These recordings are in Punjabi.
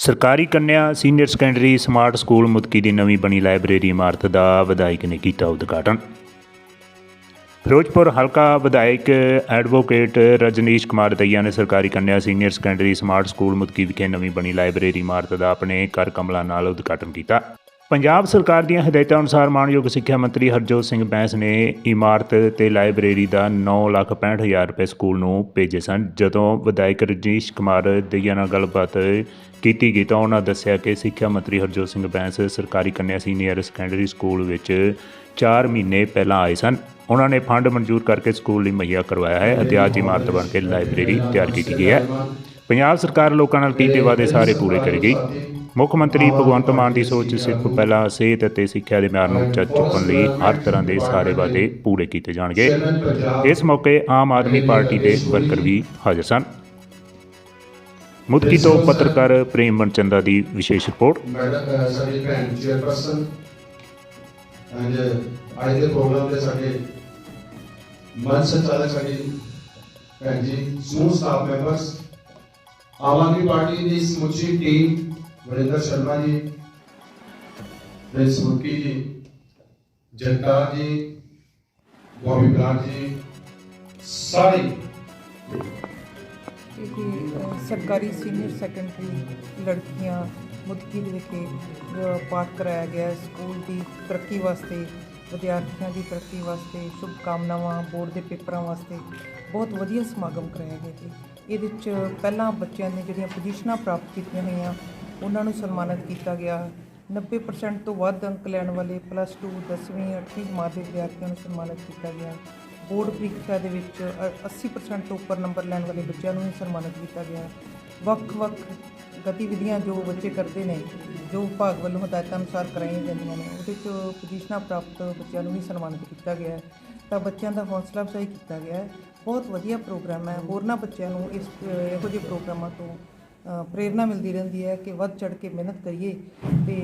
ਸਰਕਾਰੀ ਕੰਨਿਆ, senior secondary, smart school Mudki ਦੀ ਨਵੀਂ ਬਣੀ ਲਾਇਬ੍ਰੇਰੀ ਇਮਾਰਤ ਦਾ ਵਿਧਾਇਕ ਨੇ ਕੀਤਾ ਉਦਘਾਟਨ। ਫਿਰੋਜ਼ਪੁਰ ਹਲਕਾ ਵਿਧਾਇਕ ਐਡਵੋਕੇਟ ਰਜਨੀਸ਼ ਕੁਮਾਰ ਦਈਆ ਨੇ ਸਰਕਾਰੀ ਕੰਨਿਆ, senior secondary, smart school Mudki ਵਿਖੇ ਨਵੀਂ ਬਣੀ ਲਾਇਬ੍ਰੇਰੀ ਇਮਾਰਤ ਦਾ ਆਪਣੇ ਕਰ ਕਮਲਾਂ ਨਾਲ ਉਦਘਾਟਨ ਕੀਤਾ। ਪੰਜਾਬ ਸਰਕਾਰ ਦੀਆਂ ਹਦਾਇਤਾਂ ਅਨੁਸਾਰ ਮਾਨਯੋਗ ਸਿੱਖਿਆ ਮੰਤਰੀ ਹਰਜੋਤ ਸਿੰਘ ਬੈਂਸ ਨੇ ਇਮਾਰਤ ਤੇ ਲਾਇਬ੍ਰੇਰੀ ਦਾ 965000 ਰੁਪਏ ਸਕੂਲ ਨੂੰ ਭੇਜੇ ਸਨ। ਜਦੋਂ ਵਿਧਾਇਕ ਰਜਨੀਸ਼ ਕੁਮਾਰ ਦਈਆ ਨਾਲ ਗੱਲਬਾਤ ਕੀਤੀ ਗਈ ਤਾਂ ਉਹਨਾਂ ਦੱਸਿਆ ਕਿ ਸਿੱਖਿਆ ਮੰਤਰੀ ਹਰਜੋਤ ਸਿੰਘ ਬੈਂਸ ਸਰਕਾਰੀ ਕੰਨਿਆ ਸੀਨੀਅਰ ਸੈਕੰਡਰੀ ਸਕੂਲ ਵਿੱਚ 4 ਮਹੀਨੇ ਪਹਿਲਾਂ ਆਏ ਸਨ। ਉਹਨਾਂ ਨੇ ਫੰਡ ਮਨਜ਼ੂਰ ਕਰਕੇ ਸਕੂਲ ਲਈ ਮੁਹੱਈਆ ਕਰਵਾਇਆ ਹੈ ਅਤੇ ਅੱਜ ਇਮਾਰਤ ਬਣ ਕੇ ਲਾਇਬ੍ਰੇਰੀ ਤਿਆਰ ਕੀਤੀ ਗਈ ਹੈ। ਪੰਜਾਬ ਸਰਕਾਰ ਲੋਕਾਂ ਨਾਲ ਕੀਤੇ ਵਾਅਦੇ ਸਾਰੇ ਪੂਰੇ ਕਰੇਗੀ ਮੁੱਖ ਮੰਤਰੀ ਭਗਵੰਤ ਮਾਨ ਦੀ ਸੋਚ ਸਿਰਫ ਪਹਿਲਾਂ ਸਿਹਤ ਅਤੇ ਸਿੱਖਿਆ ਦੇ ਮਿਆਰ ਨੂੰ ਉੱਚਾ ਚੁੱਕਣ ਲਈ ਹਰ ਤਰ੍ਹਾਂ ਦੇ ਸਾਰੇ ਵਾਅਦੇ ਪੂਰੇ ਕੀਤੇ ਜਾਣਗੇ। ਇਸ ਮੌਕੇ ਆਮ ਆਦਮੀ ਪਾਰਟੀ ਦੇ ਵਰਕਰ ਵੀ ਹਾਜ਼ਰ ਸਨ। ਮੁਦਕੀ ਤੋਂ ਪੱਤਰਕਾਰ ਪ੍ਰੇਮ ਮਨਚੰਦਾ ਦੀ ਵਿਸ਼ੇਸ਼ ਰਿਪੋਰਟ। ਮੈਡਮ ਸਾਡੀ ਭੈਣ ਚੇਅਰਪਰਸਨ ਐਂਡ ਅੱਜ ਦੇ ਪ੍ਰੋਗਰਾਮ ਦੇ ਸਾਡੇ ਮੰਚ ਸੰਚਾਲਕ ਸਾਡੀ ਭੈਣ ਜੀ ਸਮੂਹ staff members, Aam Aadmi party ਦੀ ਸਮੁੱਚੀ ਟੀਮ ਵਰਿੰਦਰ ਸ਼ਰਮਾ ਜੀ, ਪ੍ਰਿੰਸ ਮੁਰਕੀ ਜੀ, ਜਗਤਾਰ ਜੀ ਬੋਬੀ ਬਲਾਕ ਜੀ, ਸਾਰੀ। ਸਰਕਾਰੀ ਸੀਨੀਅਰ ਸੈਕੰਡਰੀ ਲੜਕੀਆਂ ਮੁਦਕੀ ਦੇ ਵਿਖੇ ਪਾਠ ਕਰਾਇਆ ਗਿਆ ਸਕੂਲ ਦੀ ਤਰੱਕੀ ਵਾਸਤੇ, ਵਿਦਿਆਰਥੀਆਂ ਦੀ ਤਰੱਕੀ ਵਾਸਤੇ ਸ਼ੁਭ ਕਾਮਨਾਵਾਂ ਬੋਰਡ ਦੇ ਪੇਪਰਾਂ ਵਾਸਤੇ, ਬਹੁਤ ਵਧੀਆ ਸਮਾਗਮ ਕਰਾਇਆ ਗਿਆ ਜੀ। ਇਹਦੇ ਵਿੱਚ ਪਹਿਲਾਂ ਬੱਚਿਆਂ ਨੇ ਜਿਹੜੀਆਂ ਪੋਜੀਸ਼ਨਾਂ ਪ੍ਰਾਪਤ ਕੀਤੀਆਂ ਹੋਈਆਂ ਉਹਨਾਂ ਨੂੰ ਸਨਮਾਨਿਤ ਕੀਤਾ ਗਿਆ। 90% ਤੋਂ ਵੱਧ ਅੰਕ ਲੈਣ ਵਾਲੇ ਪਲੱਸ 2 10ਵੀਂ 8ਵੀਂ ਜਮਾਤ ਦੇ ਵਿਦਿਆਰਥੀਆਂ ਨੂੰ ਸਨਮਾਨਿਤ ਕੀਤਾ ਗਿਆ। ਬੋਰਡ ਪ੍ਰੀਖਿਆ ਦੇ ਵਿੱਚ ਅ- 80% ਤੋਂ ਉੱਪਰ ਨੰਬਰ ਲੈਣ ਵਾਲੇ ਬੱਚਿਆਂ ਨੂੰ ਵੀ ਸਨਮਾਨਿਤ ਕੀਤਾ ਗਿਆ। ਵੱਖ-ਵੱਖ ਗਤੀਵਿਧੀਆਂ ਜੋ ਬੱਚੇ ਕਰਦੇ ਨੇ, ਜੋ ਵਿਭਾਗ ਵੱਲੋਂ ਹਦਾਇਤਾਂ ਅਨੁਸਾਰ ਕਰਾਈਆਂ ਜਾਂਦੀਆਂ ਨੇ, ਉਹਦੇ 'ਚ ਪੁਜੀਸ਼ਨਾਂ ਪ੍ਰਾਪਤ ਬੱਚਿਆਂ ਨੂੰ ਵੀ ਸਨਮਾਨਿਤ ਕੀਤਾ ਗਿਆ। ਤਾਂ ਬੱਚਿਆਂ ਦਾ ਹੌਸਲਾ ਅਫਜ਼ਾਈ ਕੀਤਾ ਗਿਆ। ਬਹੁਤ ਵਧੀਆ ਪ੍ਰੋਗਰਾਮ ਹੈ। ਹੋਰਨਾਂ ਬੱਚਿਆਂ ਨੂੰ ਇਸ ਇਹੋ ਜਿਹੇ ਪ੍ਰੋਗਰਾਮਾਂ ਤੋਂ ਅ, ਪ੍ਰੇਰਨਾ ਮਿਲਦੀ ਰਹਿੰਦੀ ਹੈ ਕਿ ਵੱਧ ਚੜ ਕੇ ਮਿਹਨਤ ਕਰੀਏ ਤੇ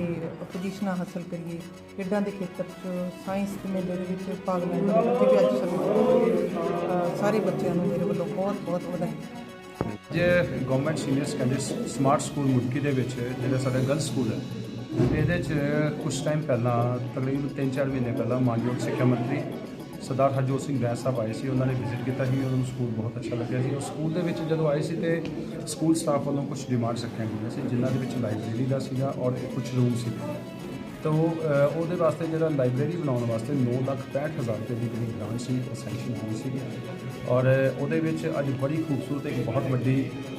ਪੋਜੀਸ਼ਨਾਂ ਹਾਸਲ ਕਰੀਏ। ਖੇਡਾਂ ਦੇ ਖੇਤਰ 'ਚ ਸਾਇੰਸ ਦੇ ਮੇਲੇ ਦੇ ਵਿੱਚ ਭਾਗ ਲੈਣ ਵਾਲੇ ਬੱਚੇ ਵੀ ਅੱਜ ਸਭ ਸਾਰੇ ਬੱਚਿਆਂ ਨੂੰ ਮੇਰੇ ਵੱਲੋਂ ਬਹੁਤ ਬਹੁਤ ਵਧਾਈ। ਜੇ government senior secondary smart school ਮੁੱਕੀ ਦੇ ਵਿੱਚ ਜਿਹੜਾ ਸਾਡਾ ਗਰਲਸ ਸਕੂਲ ਹੈ ਇਹਦੇ 'ਚ ਕੁਝ ਟਾਈਮ ਪਹਿਲਾਂ ਤਕਰੀਬਨ 3-4 ਮਹੀਨੇ ਪਹਿਲਾਂ ਮਾਨਯੋਗ ਸਿੱਖਿਆ ਮੰਤਰੀ ਸਰਦਾਰ ਹਰਜੋਤ ਸਿੰਘ ਬੈਂਸ ਸਾਹਿਬ ਆਏ ਸੀ, ਉਹਨਾਂ ਨੇ ਵਿਜ਼ਿਟ ਕੀਤਾ ਸੀ, ਉਹਨਾਂ ਨੂੰ ਸਕੂਲ ਬਹੁਤ ਅੱਛਾ ਲੱਗਿਆ ਸੀ। ਉਹ ਸਕੂਲ ਦੇ ਵਿੱਚ ਜਦੋਂ ਆਏ ਸੀ ਤੇ ਸਕੂਲ ਸਟਾਫ ਵੱਲੋਂ ਕੁਝ ਡਿਮਾਂਡਸ ਰੱਖੀਆਂ ਗਈਆਂ ਸੀ, ਜਿਨ੍ਹਾਂ ਦੇ ਵਿੱਚ ਲਾਇਬ੍ਰੇਰੀ ਦਾ ਸੀਗਾ ਔਰ ਕੁਝ ਰੂਮ ਸੀ। ਤਾਂ ਉਹਦੇ ਵਾਸਤੇ ਜਿਹੜਾ ਲਾਇਬ੍ਰੇਰੀ ਬਣਾਉਣ ਵਾਸਤੇ 9 ਲੱਖ 65 ਹਜ਼ਾਰ ਰੁਪਏ ਦੀ ਜਿਹੜੀ ਗ੍ਰਾਂਟ ਸੀ, ਉਹ ਸੈਂਕਸ਼ਨ ਹੋਈ ਸੀ ਔਰ ਉਹਦੇ ਵਿੱਚ ਅੱਜ ਬੜੀ ਖੂਬਸੂਰਤ ਇੱਕ ਬਹੁਤ ਵੱਡੀ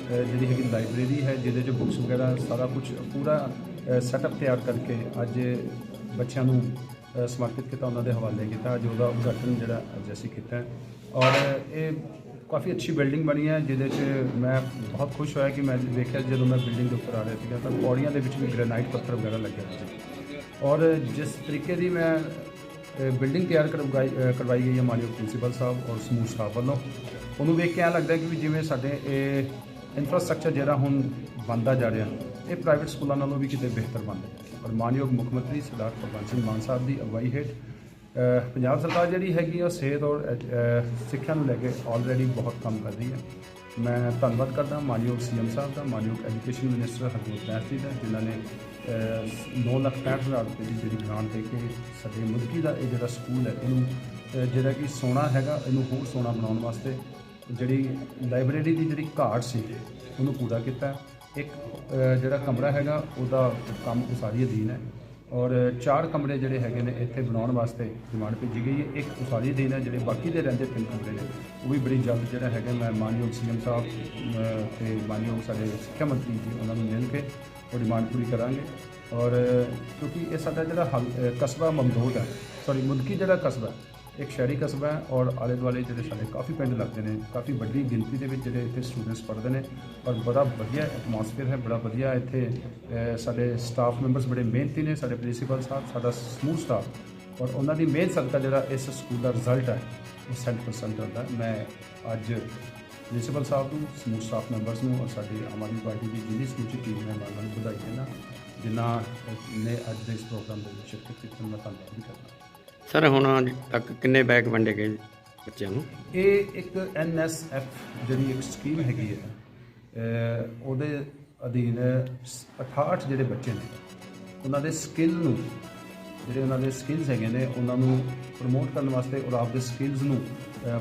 ਜਿਹੜੀ ਹੈਗੀ ਲਾਇਬ੍ਰੇਰੀ ਹੈ, ਜਿਹਦੇ 'ਚ ਬੁੱਕਸ ਵਗੈਰਾ ਸਾਰਾ ਕੁਝ ਪੂਰਾ ਸੈਟਅਪ ਤਿਆਰ ਕਰਕੇ ਅੱਜ ਬੱਚਿਆਂ ਨੂੰ ਸਮਰਪਿਤ ਕੀਤਾ, ਉਹਨਾਂ ਦੇ ਹਵਾਲੇ ਕੀਤਾ, ਅੱਜ ਉਹਦਾ ਉਦਘਾਟਨ ਜਿਹੜਾ ਅੱਜ ਅਸੀਂ ਕੀਤਾ। ਔਰ ਇਹ ਕਾਫੀ ਅੱਛੀ ਬਿਲਡਿੰਗ ਬਣੀ ਹੈ, ਜਿਹਦੇ 'ਚ ਮੈਂ ਬਹੁਤ ਖੁਸ਼ ਹੋਇਆ ਕਿ ਮੈਂ ਵੇਖਿਆ ਜਦੋਂ ਮੈਂ ਬਿਲਡਿੰਗ ਦੇ ਉੱਪਰ ਆ ਰਿਹਾ ਸੀਗਾ, ਤਾਂ ਪੌੜੀਆਂ ਦੇ ਵਿੱਚ ਵੀ ਗ੍ਰੇਨਾਈਟ ਪੱਥਰ ਵਗੈਰਾ ਲੱਗਿਆ ਹੋਇਆ ਸੀ। ਔਰ ਜਿਸ ਤਰੀਕੇ ਦੀ ਮੈਂ ਬਿਲਡਿੰਗ ਤਿਆਰ ਕਰਵਾਈ ਕਰਵਾਈ ਗਈ ਹੈ, ਮਾਨਯੋਗ ਪ੍ਰਿੰਸੀਪਲ ਸਾਹਿਬ ਔਰ ਸਮੂਹ ਸਾਹਿਬ ਵੱਲੋਂ, ਉਹਨੂੰ ਵੇਖ ਕੇ ਐਂ ਲੱਗਦਾ ਕਿ ਵੀ ਜਿਵੇਂ ਸਾਡੇ ਇਹ ਇਨਫਰਾਸਟ੍ਰਕਚਰ ਜਿਹੜਾ ਹੁਣ ਬਣਦਾ ਜਾ ਰਿਹਾ ਇਹ ਪ੍ਰਾਈਵੇਟ ਸਕੂਲਾਂ ਨਾਲੋਂ ਵੀ ਕਿਤੇ ਬਿਹਤਰ ਬਣਦਾ ਔਰ ਮਾਨਯੋਗ ਮੁੱਖ ਮੰਤਰੀ ਸਰਦਾਰ ਭਗਵੰਤ ਸਿੰਘ ਮਾਨ ਸਾਹਿਬ ਦੀ ਅਗਵਾਈ ਹੇਠ ਪੰਜਾਬ ਸਰਕਾਰ ਜਿਹੜੀ ਹੈਗੀ ਆ ਉਹ ਸਿਹਤ ਔਰ ਅ, ਸਿੱਖਿਆ ਨੂੰ ਲੈ ਕੇ ਆਲਰੇਡੀ ਬਹੁਤ ਕੰਮ ਕਰ ਰਹੀ ਹੈ ਮੈਂ ਧੰਨਵਾਦ ਕਰਦਾ ਮਾਨਯੋਗ ਸੀਐਮ ਸਾਹਿਬ ਦਾ ਮਾਨਯੋਗ ਐਜੂਕੇਸ਼ਨ ਮਿਨਿਸਟਰ ਹਰਜੋਤ ਬੈਂਸ ਜੀ ਦਾ ਜਿਨ੍ਹਾਂ ਨੇ 9 ਲੱਖ 65 ਹਜ਼ਾਰ ਰੁਪਏ ਦੀ ਜਿਹੜੀ ਗ੍ਰਾਂਟ ਦੇ ਕੇ ਸਾਡੇ ਮੁਲਕੀ ਦਾ ਇਹ ਜਿਹੜਾ ਸਕੂਲ ਹੈ ਇਹਨੂੰ ਜਿਹੜਾ ਕਿ ਸੋਨਾ ਹੈਗਾ ਇਹਨੂੰ ਹੋਰ ਸੋਨਾ ਬਣਾਉਣ ਵਾਸਤੇ ਜਿਹੜੀ ਲਾਇਬ੍ਰੇਰੀ ਦੀ ਜਿਹੜੀ ਘਾਟ ਸੀ ਉਹਨੂੰ ਪੂਰਾ ਕੀਤਾ। ਇੱਕ ਜਿਹੜਾ ਕਮਰਾ ਹੈਗਾ ਉਹਦਾ ਕੰਮ ਉਸਾਰੀ ਅਧੀਨ ਹੈ। ਔਰ ਚਾਰ ਕਮਰੇ ਜਿਹੜੇ ਹੈਗੇ ਨੇ ਇੱਥੇ ਬਣਾਉਣ ਵਾਸਤੇ ਡਿਮਾਂਡ ਭੇਜੀ ਗਈ ਹੈ। ਇੱਕ ਉਸਾਰੀ ਅਧੀਨ ਹੈ ਜਿਹੜੇ ਬਾਕੀ ਦੇ ਰਹਿੰਦੇ ਤਿੰਨ ਕਮਰੇ ਨੇ ਉਹ ਵੀ ਬੜੀ ਜਲਦ ਜਿਹੜਾ ਹੈਗਾ ਮੈਂ ਮਾਨਯੋਗ ਸੀਐਮ ਸਾਹਿਬ ਅ, ਤੇ ਮਾਨਯੋਗ ਸਾਡੇ ਸਿੱਖਿਆ ਮੰਤਰੀ ਜੀ ਉਹਨਾਂ ਨੂੰ ਮਿਲ ਕੇ ਉਹ ਡਿਮਾਂਡ ਪੂਰੀ ਕਰਾਂਗੇ। ਔਰ ਕਿਉਂਕਿ ਇਹ ਸਾਡਾ ਜਿਹੜਾ ਹਲ- ਕਸਬਾ ਮਮਦੋਦ ਹੈ ਸੌਰੀ ਮੁਲਕੀ ਜਿਹੜਾ ਕਸਬਾ ਇੱਕ ਸ਼ਹਿਰੀ ਕਸਬਾ ਹੈ ਔਰ ਆਲੇ ਦੁਆਲੇ ਜਿਹੜੇ ਸਾਡੇ ਕਾਫੀ ਪਿੰਡ ਲੱਗਦੇ ਨੇ, ਕਾਫੀ ਵੱਡੀ ਗਿਣਤੀ ਦੇ ਵਿੱਚ ਜਿਹੜੇ ਇੱਥੇ ਸਟੂਡੈਂਟਸ ਪੜ੍ਹਦੇ ਨੇ ਔਰ ਬੜਾ ਵਧੀਆ ਐਟਮੋਸਫੇਅਰ ਹੈ, ਬੜਾ ਵਧੀਆ ਇੱਥੇ ਸਾਡੇ ਸਟਾਫ ਮੈਂਬਰਸ ਬੜੇ ਮਿਹਨਤੀ ਨੇ, ਸਾਡੇ ਪ੍ਰਿੰਸੀਪਲ ਸਾਹਿਬ, ਸਾਡਾ ਸਮੂਹ ਸਟਾਫ ਔਰ ਉਹਨਾਂ ਦੀ ਮਿਹਨਤ ਸਦਕਾ ਜਿਹੜਾ ਇਸ ਸਕੂਲ ਦਾ ਰਿਜ਼ਲਟ ਹੈ, ਉਹ 100% ਆਉਂਦਾ ਮੈਂ ਅੱਜ ਪ੍ਰਿੰਸੀਪਲ ਸਾਹਿਬ ਨੂੰ, ਸਮੂਹ ਸਟਾਫ ਮੈਂਬਰਸ ਨੂੰ ਔਰ ਸਾਡੀ ਆਮ ਆਦਮੀ ਪਾਰਟੀ ਦੀ ਜਿੰਨੀ ਸਮੁੱਚੀ ਟੀਮ ਹੈ, ਮੈਂ ਉਹਨਾਂ ਨੂੰ ਵਧਾਈ ਦਿੰਦਾ ਜਿਨ੍ਹਾਂ ਨੇ ਅੱਜ ਦੇ ਇਸ ਪ੍ਰੋਗਰਾਮ ਦੇ ਵਿੱਚ ਸ਼ਿਰਕਤ ਕੀਤੀ ਮੈਂ ਧੰਨਵਾਦ ਵੀ ਕਰਦਾ। ਸਰ ਹੁਣ ਤੱਕ ਕਿੰਨੇ ਬੈਗ ਵੰਡੇ ਗਏ ਬੱਚਿਆਂ ਨੂੰ? ਇਹ ਇੱਕ ਐਨਐਸਐਫ ਜਿਹੜੀ ਇੱਕ ਸਕੀਮ ਹੈਗੀ ਹੈ ਅਹ ਉਹਦੇ ਅਧੀਨ ਸ- 68 ਜਿਹੜੇ ਬੱਚੇ ਨੇ ਉਹਨਾਂ ਦੇ ਸਕਿੱਲ ਨੂੰ ਜਿਹੜੇ ਉਹਨਾਂ ਦੇ ਸਕਿੱਲਸ ਹੈਗੇ ਨੇ ਉਹਨਾਂ ਨੂੰ ਪ੍ਰਮੋਟ ਕਰਨ ਵਾਸਤੇ ਔਰ ਆਪਦੇ ਸਕਿੱਲਸ ਨੂੰ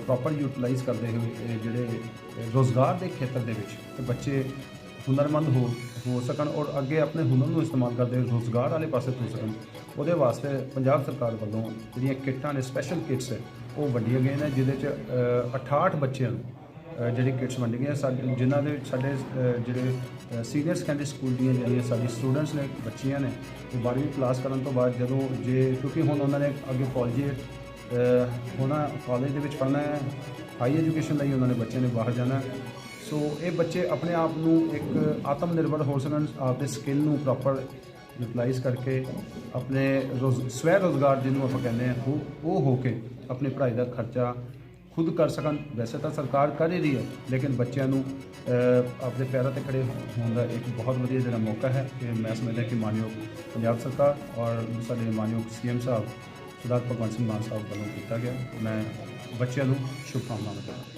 ਪ੍ਰੋਪਰ ਯੂਟਿਲਾਈਜ਼ ਕਰਦੇ ਹੋਏ ਇਹ ਜਿਹੜੇ ਅ, ਰੋਜ਼ਗਾਰ ਦੇ ਖੇਤਰ ਦੇ ਵਿੱਚ ਤੇ ਬੱਚੇ ਹੁਨਰਮੰਦ ਹੋ ਹੋ ਸਕਣ ਔਰ ਅੱਗੇ ਆਪਣੇ ਹੁਨਰ ਨੂੰ ਇਸਤੇਮਾਲ ਕਰਦੇ ਹੋਏ ਰੋਜ਼ਗਾਰ ਵਾਲੇ ਪਾਸੇ ਤੁਰ ਸਕਣ। ਉਹਦੇ ਵਾਸਤੇ ਪੰਜਾਬ ਸਰਕਾਰ ਵੱਲੋਂ ਜਿਹੜੀਆਂ ਕਿੱਟਾਂ ਨੇ ਸਪੈਸ਼ਲ ਕਿਟਸ ਉਹ ਵੰਡੀਆਂ ਗਈਆਂ ਨੇ ਜਿਹਦੇ ਚ ਅ, 68 ਬੱਚਿਆਂ ਨੂੰ ਜਿਹੜੀ ਕਿਟਸ ਵੰਡੀ ਗਈਆਂ ਸਾਡੇ ਜਿਨ੍ਹਾਂ ਦੇ ਸਾਡੇ ਜਿਹੜੇ ਸੀਨੀਅਰ ਸੈਕੰਡਰੀ ਸਕੂਲ ਦੀਆਂ ਜਿਹੜੀਆਂ ਸਾਡੀ ਸਟੂਡੈਂਟਸ ਨੇ ਬੱਚੀਆਂ ਨੇ ਉਹ 12ਵੀਂ ਕਲਾਸ ਕਰਨ ਤੋਂ ਬਾਅਦ ਜਦੋਂ ਜੇ ਕਿਉਂਕਿ ਹੁਣ ਉਹਨਾਂ ਨੇ ਅੱਗੇ ਕਾਲਜ ਹੋਣਾ ਕਾਲਜ ਦੇ ਵਿੱਚ ਪੜ੍ਹਨਾ ਹੈ ਹਾਈ ਐਜੂਕੇਸ਼ਨ ਲਈ ਉਹਨਾਂ ਨੇ ਬੱਚਿਆਂ ਨੇ ਬਾਹਰ ਜਾਣਾ ਸੋ ਇਹ ਬੱਚੇ ਆਪਣੇ ਆਪ ਨੂੰ ਇੱਕ ਆਤਮ ਨਿਰਭਰ ਹੋ ਸਕਣ ਆਪਦੇ ਸਕਿੱਲ ਨੂੰ ਪ੍ਰੋਪਰ ਯੂਟਿਲਾਈਜ਼ ਕਰਕੇ ਆਪਣੇ ਰੋਜ਼, ਸਵੈ ਰੋਜ਼ਗਾਰ ਜਿਹਨੂੰ ਆਪਾਂ ਕਹਿੰਦੇ ਆ ਉਹ ਉਹ ਹੋ ਕੇ ਆਪਣੀ ਪੜ੍ਹਾਈ ਦਾ ਖਰਚਾ ਖੁਦ ਕਰ ਸਕਣ। ਵੈਸੇ ਤਾਂ ਸਰਕਾਰ ਕਰ ਹੀ ਰਹੀ ਹੈ, ਲੇਕਿਨ ਬੱਚਿਆਂ ਨੂੰ ਆਪਣੇ ਪੈਰਾਂ ਤੇ ਖੜੇ ਹੋਣ ਦਾ ਇੱਕ ਬਹੁਤ ਵਧੀਆ ਜਿਹੜਾ ਮੌਕਾ ਹੈ ਕਿ ਮੈਂ ਸਮਝਦਾ ਕਿ ਮਾਨਯੋਗ ਪੰਜਾਬ ਸਰਕਾਰ ਔਰ ਸਾਡੇ ਮਾਨਯੋਗ ਸੀਐਮ ਸਾਹਿਬ, ਸਰਦਾਰ ਭਗਵੰਤ ਸਿੰਘ ਮਾਨ ਸਾਹਿਬ ਵੱਲੋਂ ਕੀਤਾ ਗਿਆ। ਮੈਂ ਬੱਚਿਆਂ ਨੂੰ ਸ਼ੁਭਕਾਮਨਾਵਾਂ ਦਿੰਦਾ